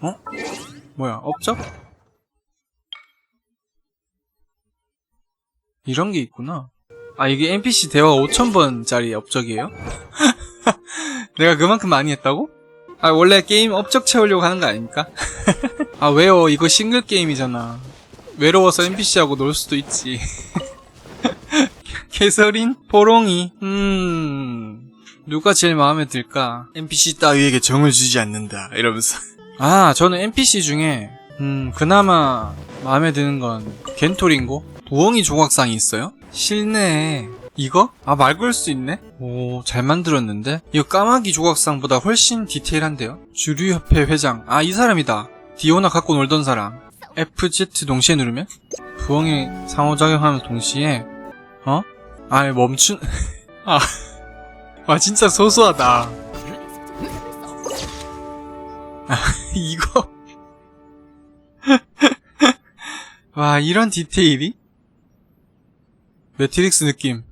어? 뭐야, 업적? 이런 게 있구나. 아, 이게 NPC 대화 5000번짜리 업적이에요? 내가 그만큼 많이 했다고? 아, 원래 게임 업적 채우려고 하는 거 아닙니까? 아, 왜요? 이거 싱글 게임이잖아. 외로워서 NPC하고 놀 수도 있지. 개설인? 포롱이? 음... 누가 제일 마음에 들까? NPC 따위에게 정을 주지 않는다. 이러면서. 아, 저는 NPC 중에, 음, 그나마 마음에 드는 건 겐토링고? 부엉이 조각상이 있어요? 실내에 이거? 아, 말 걸 수 있네? 오, 잘 만들었는데? 이거 까마귀 조각상보다 훨씬 디테일한데요? 주류협회 회장. 아, 이 사람이다. 디오나 갖고 놀던 사람. FZ 동시에 누르면? 부엉이 상호작용하면 동시에, 어? 아, 멈춘, 아, 와, 진짜 소소하다. 아, 이거. 와, 이런 디테일이? 매트릭스 느낌.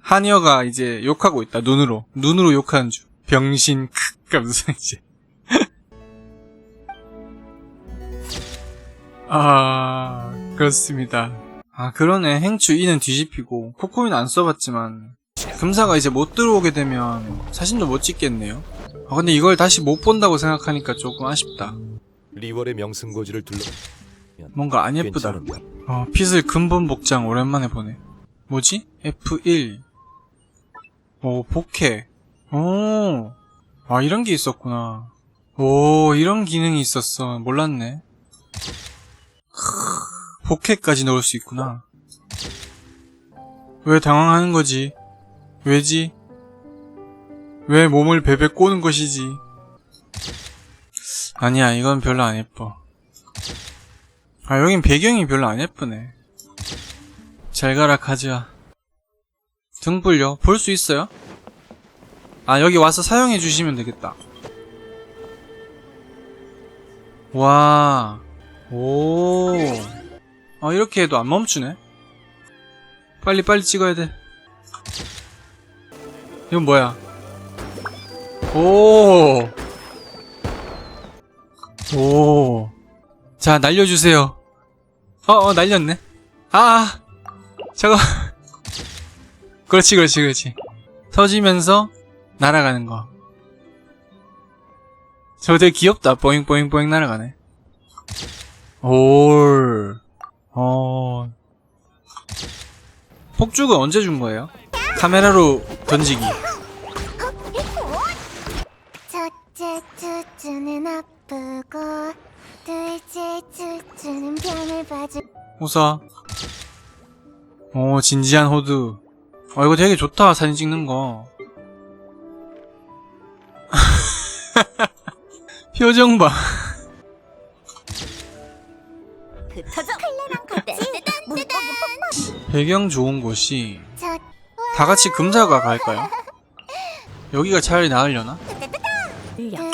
하니어가 이제 욕하고 있다, 눈으로. 눈으로 욕하는 중. 병신, 크, 감사, 이제. 아, 그렇습니다. 아, 그러네. 행추 2는 뒤집히고, 코코민 안 써봤지만, 금사가 이제 못 들어오게 되면, 사진도 못 찍겠네요. 아, 근데 이걸 다시 못 본다고 생각하니까 조금 아쉽다. 리월의 명승고지를 둘러 뭔가 안 예쁘다. 괜찮은가? 어, 핏을 근본 복장 오랜만에 보네. 뭐지? F1. 오, 복해. 오, 아, 이런 게 있었구나. 오, 이런 기능이 있었어. 몰랐네. 크, 복해까지 넣을 수 있구나. 왜 당황하는 거지? 왜지? 왜 몸을 베베 꼬는 것이지? 아니야, 이건 별로 안 예뻐. 아, 여긴 배경이 별로 안 예쁘네. 잘 가라, 카즈야. 등불요? 볼수 있어요? 아, 여기 와서 사용해 주시면 되겠다. 와, 오. 아, 이렇게 해도 안 멈추네? 빨리, 빨리 찍어야 돼. 이건 뭐야? 오. 오. 자, 날려주세요. 어, 어, 날렸네. 아, 저거. 그렇지, 그렇지, 그렇지. 터지면서 날아가는 거. 저거 되게 귀엽다. 뽀잉, 뽀잉, 뽀잉 날아가네. 올. 어. 폭죽은 언제 준 거예요? 카메라로 던지기. 첫째 쭈쭈는 아프고 둘째 쭈쭈는 병을 봐주 웃어. 오, 진지한 호두. 어, 이거 되게 좋다, 사진 찍는 거. 표정 봐. 뽀뽀 배경 좋은 곳이 첫 다 같이 금사가 갈까요? 여기가 차라리 나으려나?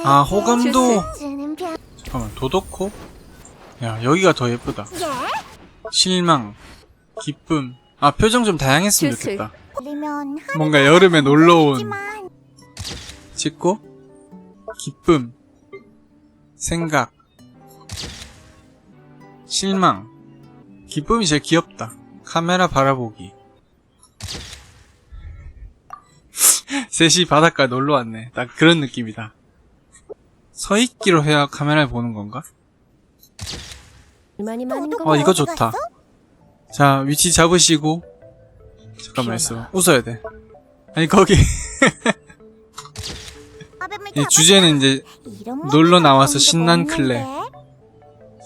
아, 호감도. 병 잠깐만, 도덕코? 야, 여기가 더 예쁘다. 실망, 기쁨. 아, 표정 좀 다양했으면. 좋겠다. 뭔가 여름에 놀러 온 하지만 찍고 기쁨 생각 실망 기쁨이 제일 귀엽다 카메라 바라보기 셋이 바닷가 놀러 왔네. 딱 그런 느낌이다. 서 있기로 해야 카메라를 보는 건가? 어 이거 좋다. 자 위치 잡으시고. 잠깐만 있어 웃어야 돼. 아니 거기. 이 주제는 이제 놀러 나와서 신난 클레.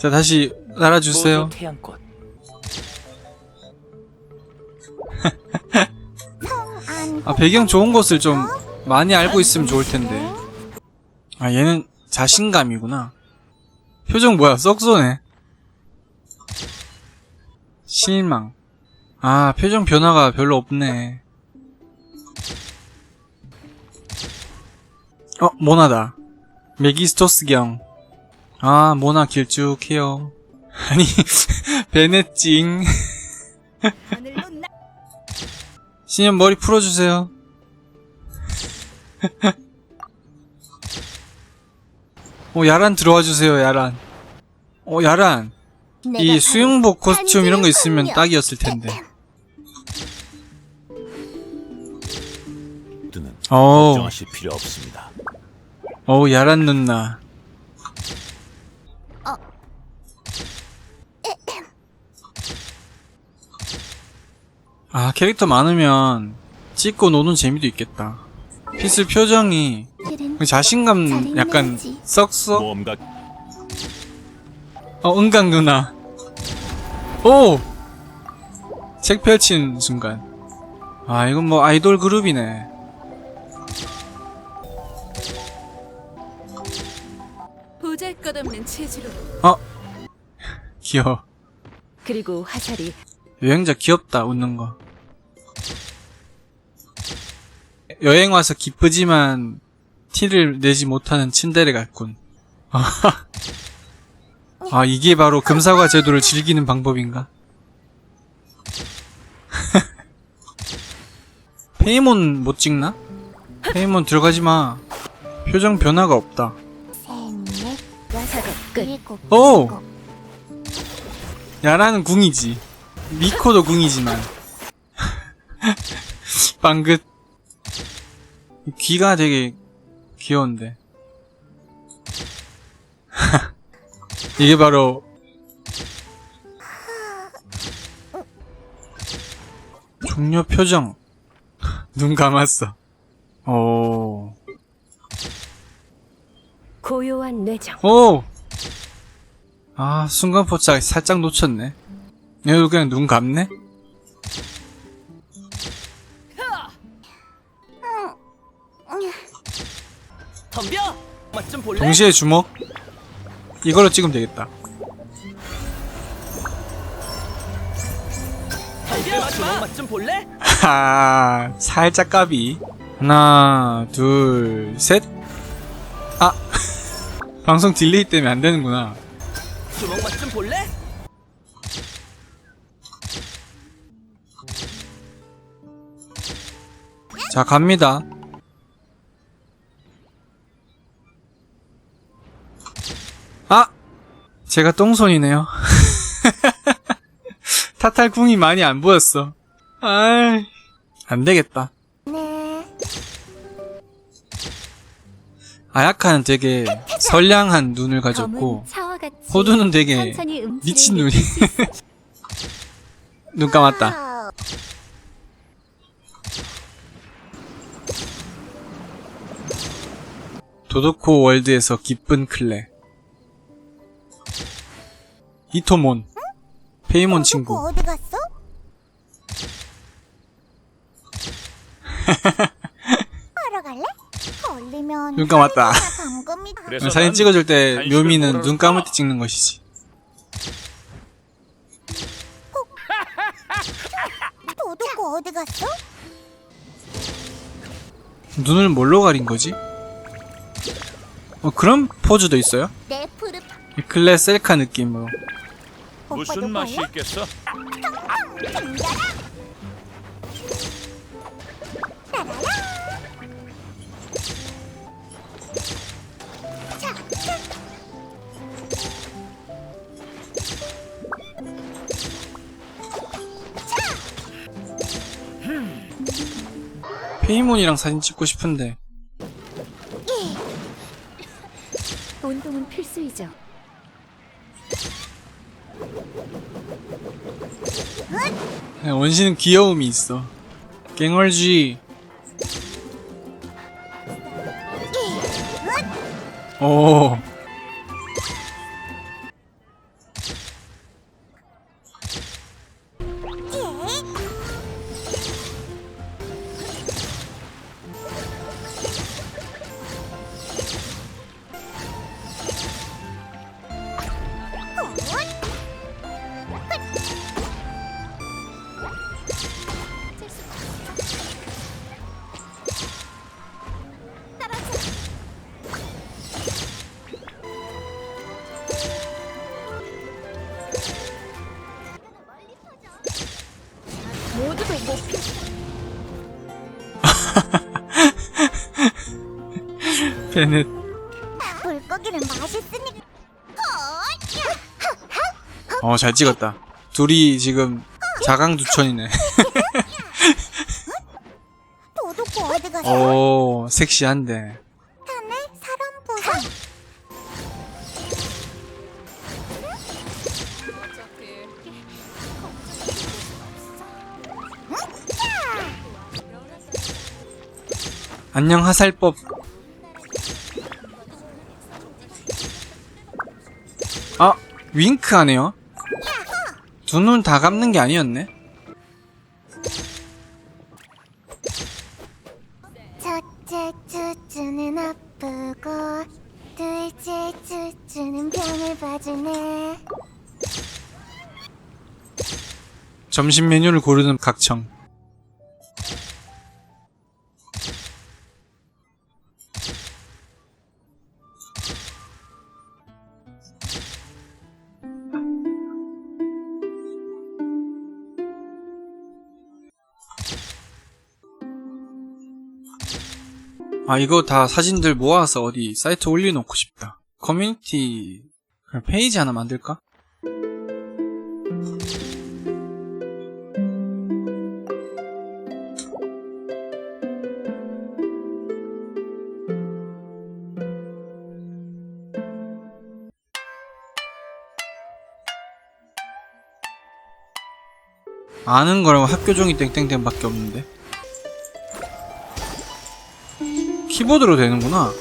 자 다시 날아주세요 아 배경 좋은 곳을 좀 많이 알고 있으면 좋을 텐데. 아 얘는 자신감이구나. 표정 뭐야? 썩 쏘네. 실망. 아 표정 변화가 별로 없네. 어 모나다. 메기스토스 경. 아 모나 길쭉해요. 아니 베네찡 신현 머리 풀어주세요. 어 야란 들어와 주세요 야란. 어 야란. 이 수영복 코스튬 이런 거 있으면 딱이었을 텐데. 어우. 걱정하실 필요 없습니다. 어우 야란 누나 아 캐릭터 많으면 찍고 노는 재미도 있겠다. 피스 표정이 그 자신감 약간 썩썩? 모험가 어 은강 누나. 오! 책 펼친 순간. 아 이건 뭐 아이돌 그룹이네. 보잘것없는 체질로. 어? 귀여워. 그리고 화살이 여행자 귀엽다 웃는 거 여행 와서 기쁘지만 티를 내지 못하는 츤데레 같군 아 이게 바로 금사과 제도를 즐기는 방법인가 페이몬 못 찍나? 페이몬 들어가지마 표정 변화가 없다 셋넷 끝 일곱 오! 야라는 궁이지. 미코도 궁이지만. 빵긋. 귀가 되게 귀여운데. 이게 바로 종료 표정. 눈 감았어. 오. 고요한 내정 오! 아, 순간 포착 살짝 놓쳤네. 얘도 그냥 눈 감네? 덤벼! 맛좀 볼래? 동시에 주먹? 이걸로 찍으면 되겠다. 덤벼! 주먹 맛좀 볼래? 하, 살짝 까비. 하나, 둘, 셋. 아, 방송 딜레이 때문에 안 되는구나. 주먹 맛좀 볼래? 자, 갑니다. 아! 제가 똥손이네요. 타탈 궁이 많이 안 보였어. 아이, 안 되겠다. 네 아야카는 되게 선량한 눈을 가졌고, 호두는 되게 미친 눈이. 눈 감았다. 도도코 월드에서 기쁜 클레. 이토몬. 페이몬 도둑 친구. 어디 갔어? 하러 갈래? 걸리면 눈 감았다. 감금이 사진 난 찍어줄 때 묘미는 눈 감을 가. 때 찍는 것이지. 도둑 어디 갔어? 눈을 뭘로 가린 거지? 어, 그런 포즈도 있어요? 내 푸르 이 클레 셀카 느낌으로. 오빠도 볼래? 있겠어? 페이몬이랑 사진 찍고 싶은데. 운동은 필수이죠 그냥 원신은 귀여움이 있어. 갱얼쥐. 오. 베넷. 물고기를 많이 맛있으니. 어, 잘 찍었다. 둘이 지금 자강두천이네. 도둑고 어디 갔어? 오, 섹시한데. 사람 보상. 안녕 하살법. 윙크하네요. 두 눈 다 감는 게 아니었네. 첫째 쭈쭈는 아프고 둘째 쭈쭈는 병을 봐주네. 점심 메뉴를 고르는 각청. 아, 이거 다 사진들 모아서 어디 사이트 올려놓고 싶다. 커뮤니티, 페이지 하나 만들까? 아는 거라고 학교 종이 땡땡땡 밖에 없는데. 키보드로 되는구나.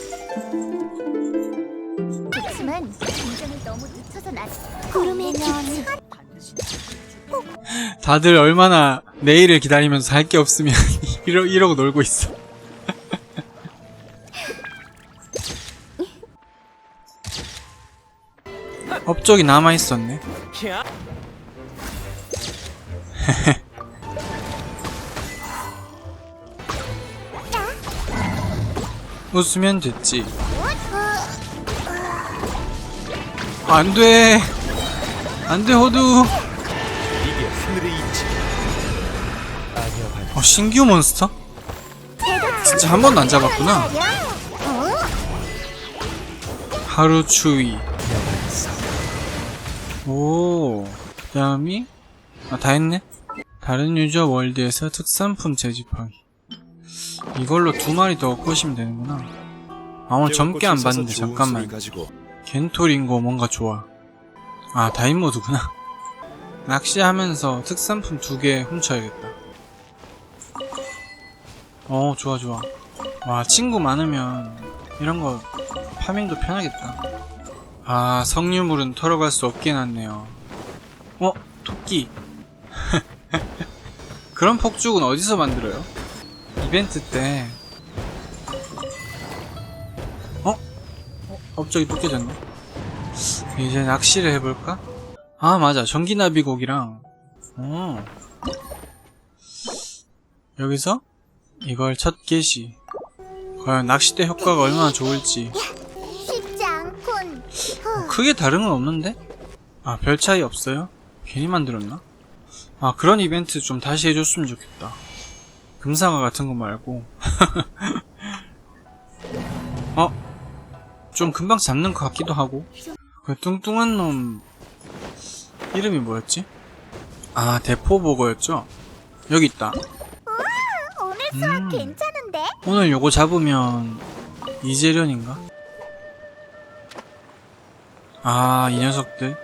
너무 다들 얼마나 내일을 기다리면서 할 게 없으면 이러, 이러고 놀고 있어. 업적이 남아있었네. 웃으면 됐지. 안 돼. 안 돼, 호두. 이게 하늘의 이치. 아니야, 발. 어, 신규 몬스터? 진짜 한 번도 안 잡았구나. 하루 추위. 오, 그 다음이? 아, 다 했네? 다른 유저 월드에서 특산품 재집하기. 이걸로 두 마리 더 꼬시면 되는구나. 아, 오늘 젊게 안 봤는데, 잠깐만. 겐토링고 뭔가 좋아. 아, 다인모드구나. 낚시하면서 특산품 두 개 훔쳐야겠다. 어, 좋아, 좋아. 와, 친구 많으면 이런 거 파밍도 편하겠다. 아, 석류물은 털어갈 수 없게 해놨네요. 어, 토끼. 그런 폭죽은 어디서 만들어요? 이벤트 때. 어? 어, 업적이 또 깨졌네. 이제 낚시를 해볼까? 아, 맞아. 전기나비고기랑, 어. 여기서 이걸 첫 개시. 과연 낚싯대 효과가 얼마나 좋을지. 크게 다른 건 없는데? 아, 별 차이 없어요? 괜히 만들었나? 아, 그런 이벤트 좀 다시 해줬으면 좋겠다. 금상어 같은 거 말고. 어? 좀 금방 잡는 것 같기도 하고. 그 뚱뚱한 놈, 이름이 뭐였지? 아, 대포버거였죠? 여기 있다. 오늘 수학 음. 괜찮은데? 오늘 요거 잡으면 이재련인가? 아, 이 녀석들.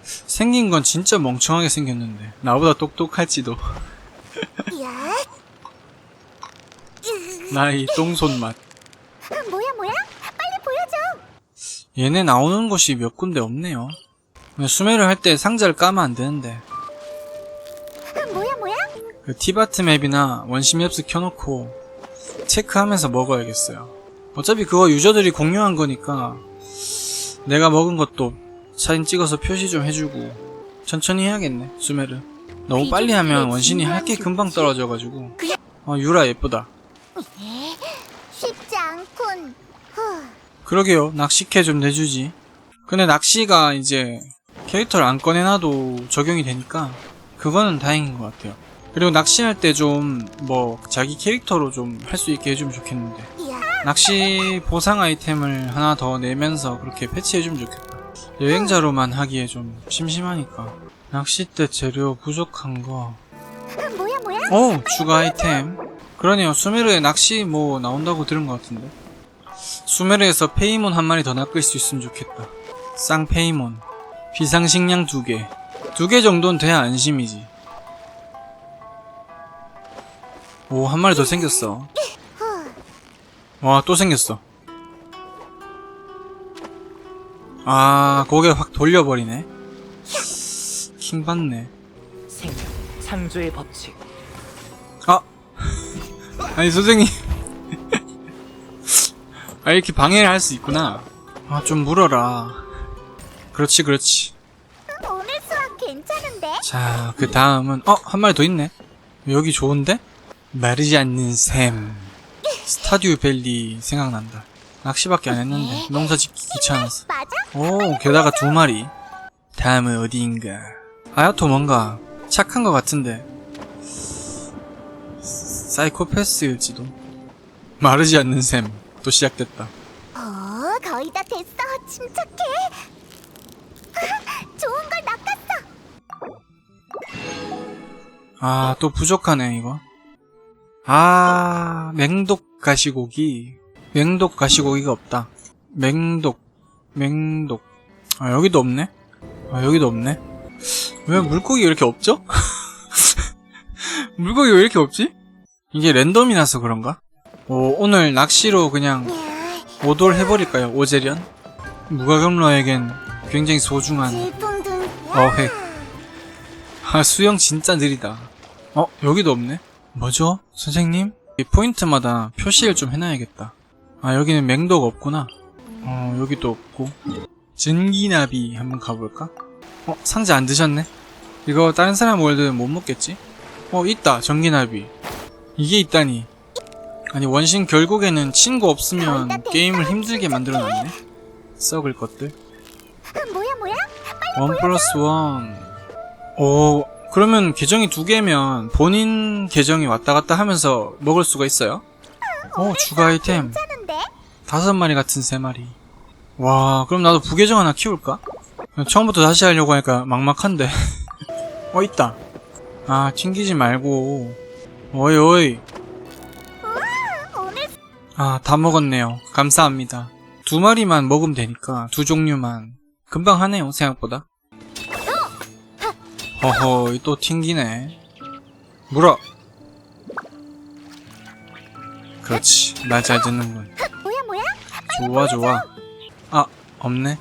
생긴 건 진짜 멍청하게 생겼는데 나보다 똑똑할지도. 나의 이 똥손 맛. 뭐야 뭐야? 빨리 보여줘. 얘네 나오는 곳이 몇 군데 없네요. 수매를 할 때 상자를 까면 안 되는데. 뭐야 뭐야? 그 티바트 맵이나 원심 앱스 켜놓고 체크하면서 먹어야겠어요. 어차피 그거 유저들이 공유한 거니까 내가 먹은 것도 사진 찍어서 표시 좀 해주고 천천히 해야겠네 수매를. 너무 빨리 하면 원신이 할 게 금방 떨어져가지고 어 유라 예쁘다. 쉽지 않군. 후. 그러게요 낚시캐 좀 내주지. 근데 낚시가 이제 캐릭터를 안 꺼내놔도 적용이 되니까 그거는 다행인 것 같아요. 그리고 낚시할 때 좀 뭐 자기 캐릭터로 좀 할 수 있게 해주면 좋겠는데 야, 낚시 보상 아이템을 하나 더 내면서 그렇게 패치해주면 좋겠다. 여행자로만 하기에 좀 심심하니까. 낚싯대 재료 부족한 거. 아, 뭐야 뭐야? 오! 추가 아이템. 그러네요. 수메르에 낚시 뭐 나온다고 들은 것 같은데. 수메르에서 페이몬 한 마리 더 낚을 수 있으면 좋겠다. 쌍페이몬. 비상식량 두 개. 두 개 정도는 돼야 안심이지. 오, 한 마리 더 생겼어. 와, 또 생겼어. 아, 고개 확 돌려버리네. 킹 받네. 생명, 창조의 법칙. 아! 아니, 선생님. 아, 이렇게 방해를 할 수 있구나. 아, 좀 물어라. 그렇지, 그렇지. 오늘 수학 괜찮은데? 자, 그 다음은, 어, 한 마리 더 있네? 여기 좋은데? 마르지 않는 샘. 스타듀 밸리 생각난다. 낚시밖에 안 했는데, 농사 짓기 귀찮아서. 맞아? 오, 게다가 두 마리. 다음은 어디인가. 아야토 뭔가 착한 것 같은데. 사이코패스일지도. 마르지 않는 샘. 또 시작됐다. 어 거의 다 됐어 침착해 아, 좋은 걸 낚았어 아, 또 부족하네, 이거. 아, 맹독 가시고기. 맹독 가시고기가 없다. 맹독, 맹독. 아, 여기도 없네? 아, 여기도 없네? 왜 물고기 이렇게 없죠? 물고기 왜 이렇게 없지? 이게 랜덤이라서 그런가? 오, 오늘 낚시로 그냥 오돌 해버릴까요, 오재련? 무과금러에겐 굉장히 소중한 어획. 아, 수영 진짜 느리다. 어, 여기도 없네? 뭐죠? 선생님? 이 포인트마다 표시를 좀 해놔야겠다. 아, 여기는 맹도가 없구나. 어, 여기도 없고. 전기나비 한번 가볼까? 어, 상자 안 드셨네? 이거 다른 사람 월드 못 먹겠지? 어, 있다. 전기나비. 이게 있다니. 아니, 원신 결국에는 친구 없으면 게임을 힘들게 만들어놨네? 썩을 것들. 아, 뭐야 뭐야? 원 플러스 원. 오, 그러면 계정이 두 개면 본인 계정이 왔다 갔다 하면서 먹을 수가 있어요? 오, 추가 아이템. 다섯 마리 같은 세 마리. 와, 그럼 나도 부계정 하나 키울까? 처음부터 다시 하려고 하니까 막막한데. 어, 있다. 아, 튕기지 말고. 어이, 어이. 아, 다 먹었네요. 감사합니다. 두 마리만 먹으면 되니까, 두 종류만. 금방 하네요, 생각보다. 허허, 또 튕기네. 물어! 그렇지, 말 잘 듣는군. 좋아, 좋아. 아, 없네.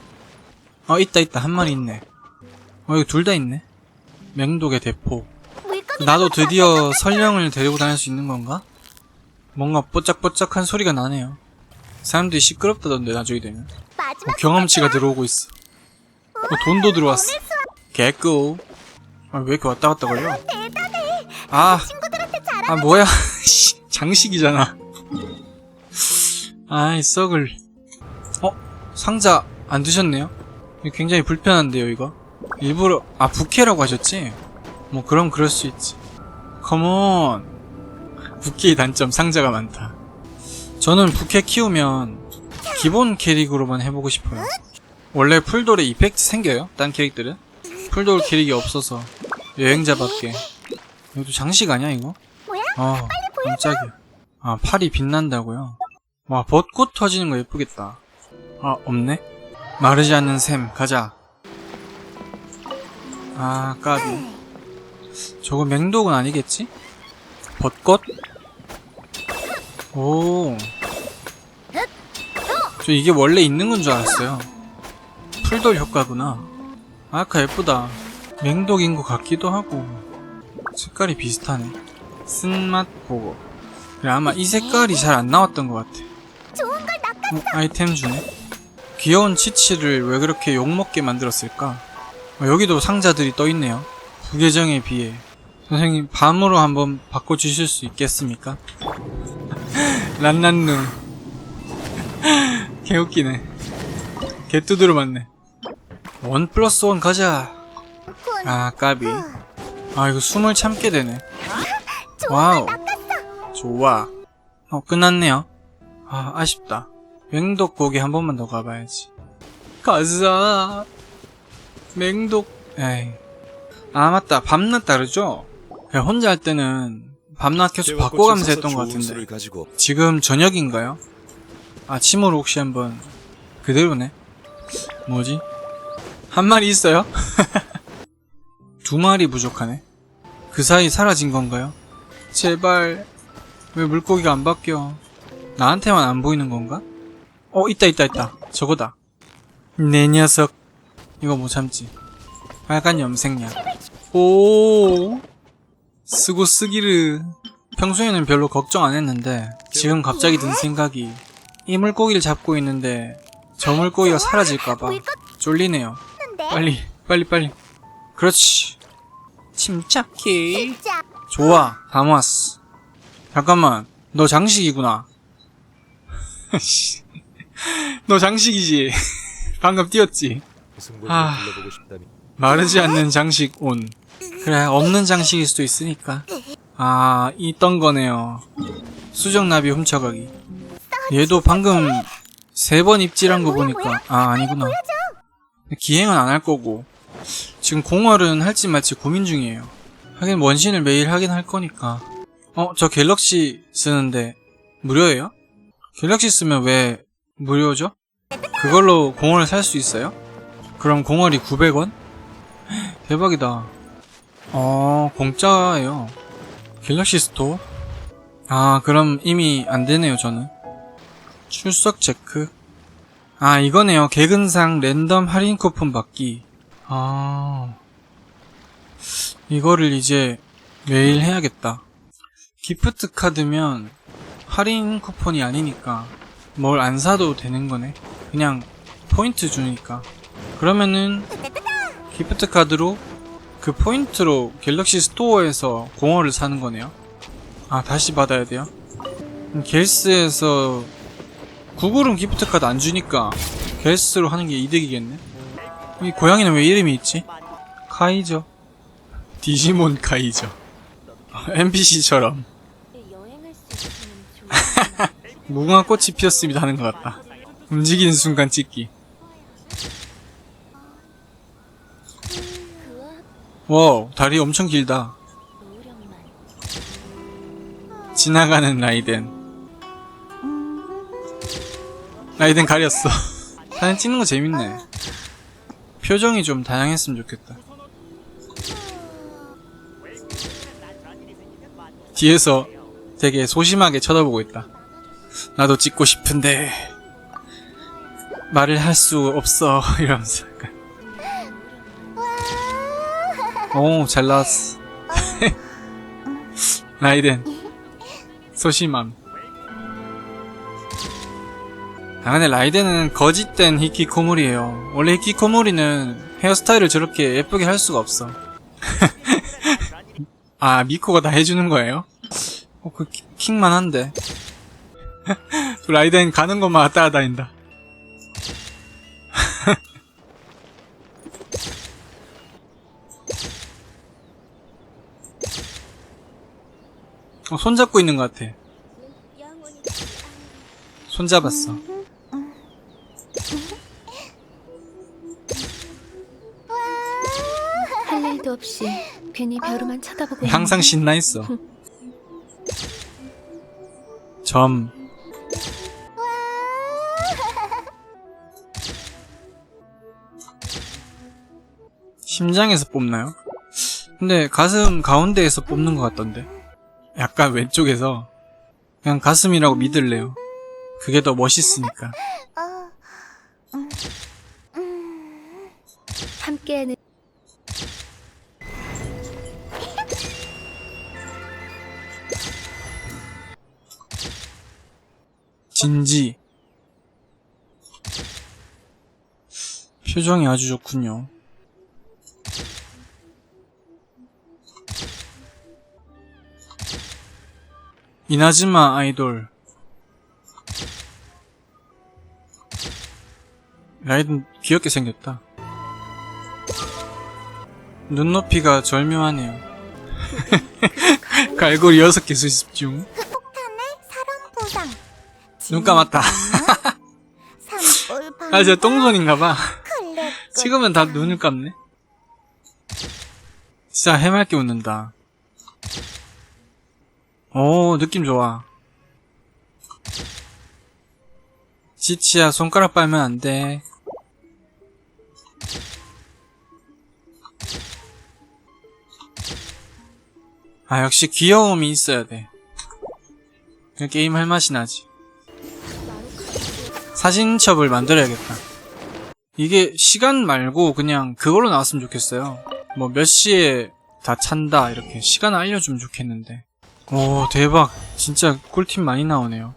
어, 있다, 있다. 한 마리 있네. 어, 여기 둘다 있네. 맹독의 대포. 나도 드디어 설령을 데리고 다닐 수 있는 건가? 뭔가 뽀짝뽀짝한 소리가 나네요. 사람들이 시끄럽다던데 나중에 되면. 어, 경험치가 들어오고 있어. 어, 돈도 들어왔어. 개꿀. 아, 왜 이렇게 왔다 갔다 걸려? 아, 친구들한테 자랑 아 뭐야? 씨, 장식이잖아. 아이 썩을. 어? 상자 안 드셨네요? 굉장히 불편한데요 이거? 일부러 아 부캐라고 하셨지? 뭐 그럼 그럴 수 있지. 컴온. 부캐의 단점 상자가 많다. 저는 부캐 키우면 기본 캐릭으로만 해보고 싶어요. 원래 풀돌에 이펙트 생겨요? 딴 캐릭들은? 풀돌 캐릭이 없어서 여행자밖에. 이것도 장식 아니야 이거? 아 깜짝이야. 아 팔이 빛난다고요? 와 벚꽃 터지는 거 예쁘겠다. 아 없네? 마르지 않는 샘 가자. 아 까비. 저거 맹독은 아니겠지? 벚꽃? 오. 저 이게 원래 있는 건 줄 알았어요. 풀돌 효과구나. 아까 예쁘다. 맹독인 것 같기도 하고. 색깔이 비슷하네. 쓴맛 보고. 그래, 아마 이 색깔이 잘 안 나왔던 것 같아. 어, 아이템 주네. 귀여운 치치를 왜 그렇게 욕먹게 만들었을까? 어, 여기도 상자들이 떠있네요. 부계정에 비해. 선생님, 밤으로 한번 바꿔주실 수 있겠습니까? 란란누. 개웃기네. 개뚜드러 맞네. 원 플러스 원 가자. 군 아, 까비. 아, 이거 숨을 참게 되네. 와우. 좋아. 어, 끝났네요. 아, 아쉽다. 맹독고기 한 번만 더 가봐야지. 가자. 맹독, 에이. 아, 맞다. 밤낮 다르죠? 혼자 할 때는 밤낮 계속 바꿔가면서 했던 것 같은데. 지금 저녁인가요? 아침으로 혹시 한번 그대로네. 뭐지? 한 마리 있어요? 두 마리 부족하네. 그 사이 사라진 건가요? 제발 왜 물고기가 안 바뀌어? 나한테만 안 보이는 건가? 어 있다 있다 있다 저거다 내 녀석 이거 못 참지 빨간 염색약. 오. 쓰고 쓰기를 평소에는 별로 걱정 안 했는데 지금 갑자기 든 생각이 이 물고기를 잡고 있는데 저 물고기가 사라질까봐 쫄리네요. 빨리 빨리 빨리. 그렇지. 침착해. 자, 좋아 다 모았어. 잠깐만 너 장식이구나. 씨. 너 장식이지? 방금 뛰었지? 아. 마르지 않는 장식 온 그래 없는 장식일 수도 있으니까 아 있던 거네요 수정나비 훔쳐가기 얘도 방금 세 번 입질한 거 보니까 아 아니구나 기행은 안 할 거고 지금 공월은 할지 말지 고민 중이에요 하긴 원신을 매일 하긴 할 거니까 어 저 갤럭시 쓰는데 무료예요? 갤럭시 쓰면 왜 무료죠? 그걸로 공월을 살 수 있어요? 그럼 공월이 900원? 대박이다. 어, 공짜예요. 갤럭시 스토어? 아, 그럼 이미 안 되네요, 저는. 출석 체크. 아, 이거네요. 개근상 랜덤 할인 쿠폰 받기. 아. 이거를 이제 매일 해야겠다. 기프트 카드면 할인 쿠폰이 아니니까 뭘 안 사도 되는 거네. 그냥 포인트 주니까. 그러면은 기프트 카드로 그 포인트로 갤럭시 스토어에서 공허를 사는 거네요. 아, 다시 받아야 돼요? 음, 갤스에서 구글은 기프트 카드 안 주니까 갤스로 하는 게 이득이겠네. 이 고양이는 왜 이름이 있지? 카이저. 디지몬 카이저. NPC처럼. 무궁화 꽃이 피었습니다 하는 것 같다. 움직이는 순간 찍기. 와우, 다리 엄청 길다. 지나가는 라이덴. 라이덴 가렸어. 사진 찍는 거 재밌네. 표정이 좀 다양했으면 좋겠다. 뒤에서 되게 소심하게 쳐다보고 있다. 나도 찍고 싶은데 말을 할 수 없어 이러면서 오 잘 나왔어. 라이덴. 소심함. 아 근데 라이덴은 거짓된 히키코모리예요. 원래 히키코모리는 헤어스타일을 저렇게 예쁘게 할 수가 없어. 아 미코가 다 해주는 거예요? 어, 그 키- 킹만 한데. 라이덴 가는 것만 따라다닌다. 어, 손 잡고 있는 것 같아. 영원히 손 잡았어. 할 일도 없이 괜히 벼루만 쳐다보고 항상 신나 있어. 점. 심장에서 뽑나요? 근데 가슴 가운데에서 뽑는 것 같던데. 약간 왼쪽에서. 그냥 가슴이라고 믿을래요. 그게 더 멋있으니까. 어, 함께하는 진지. 표정이 아주 좋군요. 이나즈마 아이돌. 라이든 귀엽게 생겼다. 눈높이가 절묘하네요. 갈고리 6개 수집 중. 눈 감았다. 아, 저 똥손인가봐. 찍으면 다 눈을 감네. 진짜 해맑게 웃는다. 오, 느낌 좋아. 지치야, 손가락 빨면 안 돼. 아, 역시 귀여움이 있어야 돼. 그 게임 할 맛이 나지. 사진첩을 만들어야겠다. 이게 시간 말고 그냥 그걸로 나왔으면 좋겠어요. 뭐 몇 시에 다 찬다 이렇게 시간 알려주면 좋겠는데. 오 대박 진짜 꿀팁 많이 나오네요.